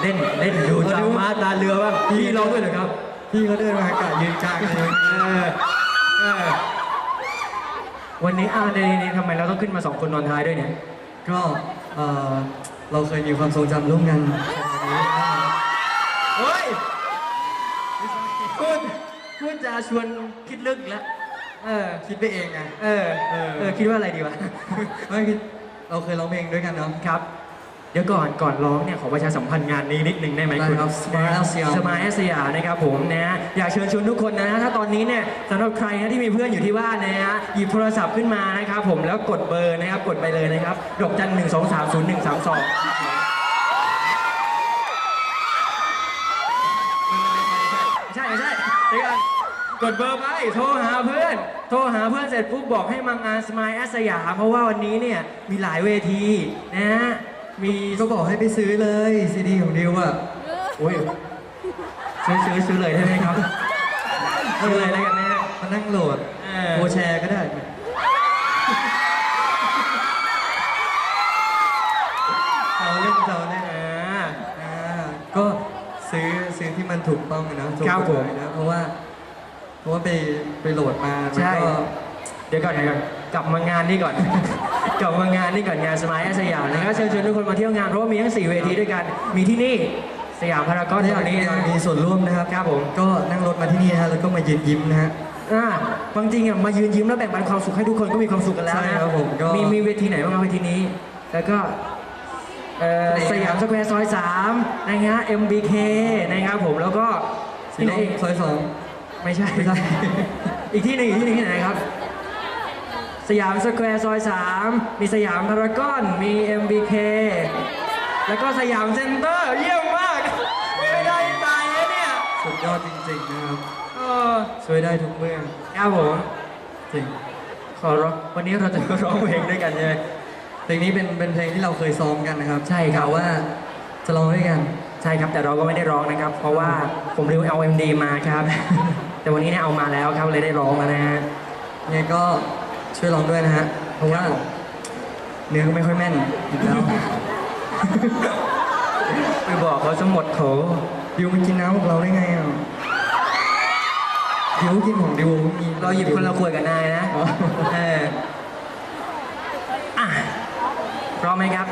เล่นเล่นดูตาม้าตาเรือบ้างพี่ร้องด้วยเหรอครับ พี่เขาเดินมากะยืนกลางเลยเออเออวันนี้อ่าในนี้ทำไมเราต้องขึ้นมาสองคนนอนท้ายด้วยเนี่ย ก็เออเราเคยมีความทรงจำร่วมกันเฮ้ยพูดพูดจะชวนคิดลึกอีกแล้วเออคิดไปเองไงเออเออเออคิดว่าอะไรดีวะไม่คิดเราเคยร้องเพลงด้วยกันเนาะครับ เดี๋ยวก่อนก่อนร้องเนี่ยขอประชาสัมพันธ์งานนี้นิดนึงได้ไหมได้คุณครับ Smile Asia สมายแอสยามนะครับผมนะอยากเชิญชวนทุกคนนะถ้าตอนนี้เนี่ยสำหรับใครนะที่มีเพื่อนอยู่ที่บ้านนะฮะหยิบโทรศัพท์ขึ้นมานะครับผมแล้วกดเบอร์นะครับกดไปเลยนะครับดอกจันหนึ่งสองสามศูนย์หนึ่งสามสองใช่ใช่เดี๋ยวก่อนกดเบอร์ไปโทรหาเพื่อน โทรหาเพื่อนเสร็จปุ๊บบอกให้มางานสมายแอสยามเพราะว่าวันนี้เนี่ยมีหลายเวทีนะฮะ มีก็บอกให้ไปซื้อเลยซีดีของดิวอะโอ้ยซื้อซื้อซื้อเลยได้ไหมครับซื้อเลยแล้วกันนะฮะมานั่งโหลดเออโคแชร์ก็ได้เราเล่นเราเล่นอ่าอ่าก็ซื้อซื้อที่มันถูกต้องนะถูกครับกฎหมายนะเพราะว่าเพราะว่าไปไปโหลดมามันใช่ก็เดี๋ยวก่อนเดี๋ยวก่อนกลับมางานนี่ก่อน กลับมางานนี่ก่อนงานสมายสยามนะครับเชิญชวนทุกคนมาเที่ยวงานเพราะว่ามีทั้ง4เวทีด้วยกัน มีที่นี่สยามพารากอนถ้าอตยาอกนนี้อยากมีส่วนร่วมนะครับครับผมก็นั่งรถมาที่นี่นะฮะแล้วก็มายืนยิ้มนะฮะอ่าบางจริงอะมายืนยิ้มแล้วแบ่งปันความสุขให้ทุกคนก็มีความสุขกันแล้วใช่นะครับผมก็มีมีเวทีไหนบ้างครับเวทีนี้ แล้วก็เอ่อไหนครับสยามสแควร์ซอย3นะฮะ MBK นะครับผมแล้วก็สีที่ไหลนมอีกซอยสองไม่ใช่ไม่ใช่ อีกที่หนึ่งอีกที่หนึ่งที่ไหนครับ สยามสแควร์ซอย 3 มีสยามพารากอน มี MBK แล้วก็สยามเซ็นเตอร์เยี่ยมมาก ไม่ได้ตายนะเนี่ยสุดยอดจริงๆนะครับเออช่วยได้ทุกเมื่อครับผมจริงขอร้องวันนี้เราจะมาร้องเพลงด้วยกันใช่ไหมเพลงนี้เป็นเป็นเพลงที่เราเคยซ้อมกันนะครับ ใช่ครับกะว่าจะร้องด้วยกัน ใช่ครับแต่เราก็ไม่ได้ร้องนะครับ เพราะว่าผมลืมเอา MD มาครับ แต่วันนี้เนี่ยเอามาแล้วครับเลยได้ร้องแล้วนะฮะยังไงก็ ช่วยร้องด้วยนะฮะ เพราะว่าเนื้อก็ไม่ค่อยแม่นอีกแล้วไปบอกเขาจะหมดโถดิวมันกินน้ำของเราได้ไงอะดิวกินของดิวมีเราหยิบคนละขวดกับนายนะอ๋อเอออะพร้อมไหมครับ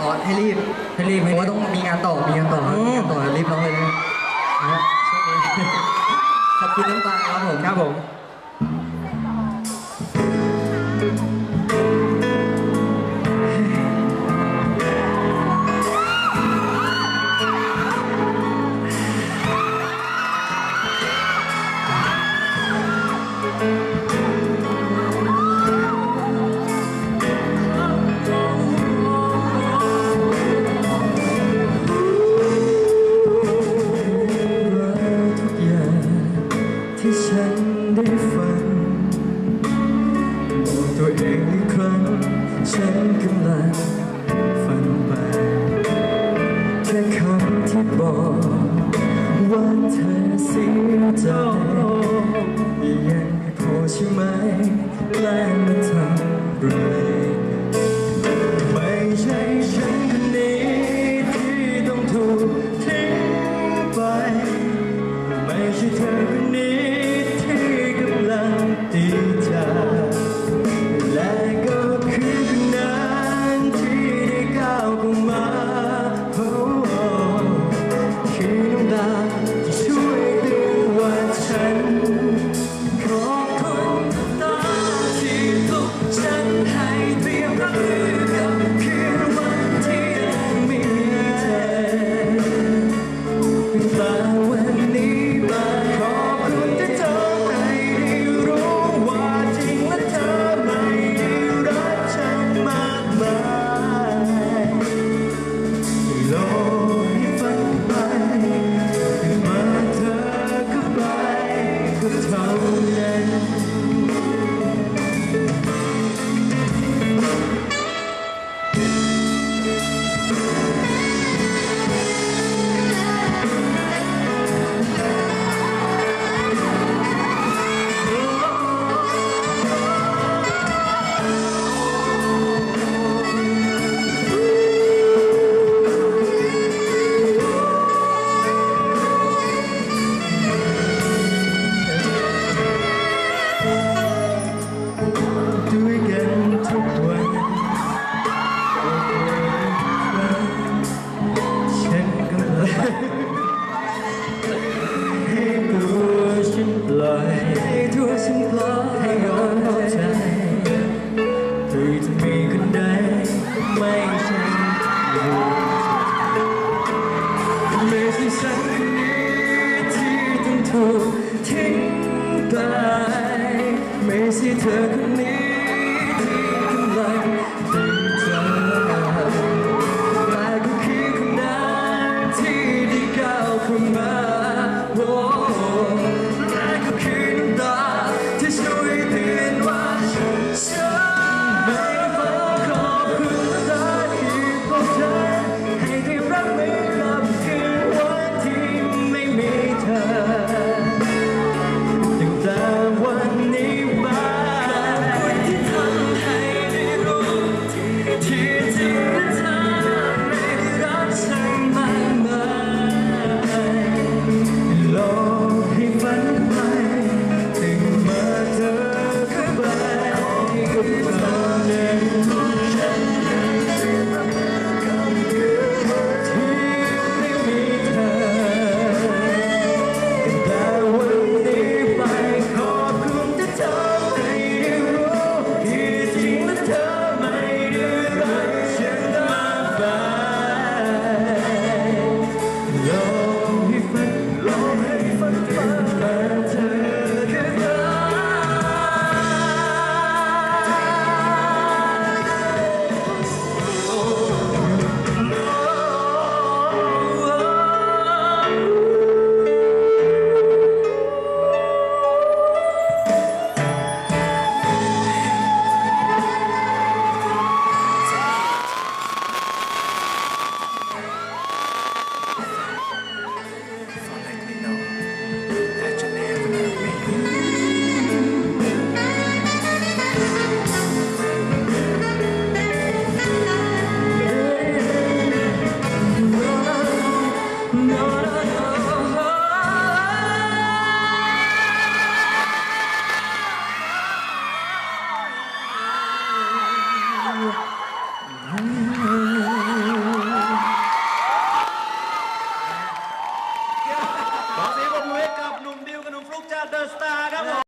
อ๋อให้รีบให้รีบเพให้ราะรีว่าบต้องมีงานต่อมีงานต่อครับอืมมีงานต่อรีบร้องเลยนะนะฮะช่วงนี้ขอบคุณน้ำตาลครับผมครับผม ฉันกำลังฝันไปแค่คำที่บอกว่าเธอเสียใจยังไม่พอใช่ไหมแกล้งมาทำรุนแรง 每次เธอคนนี้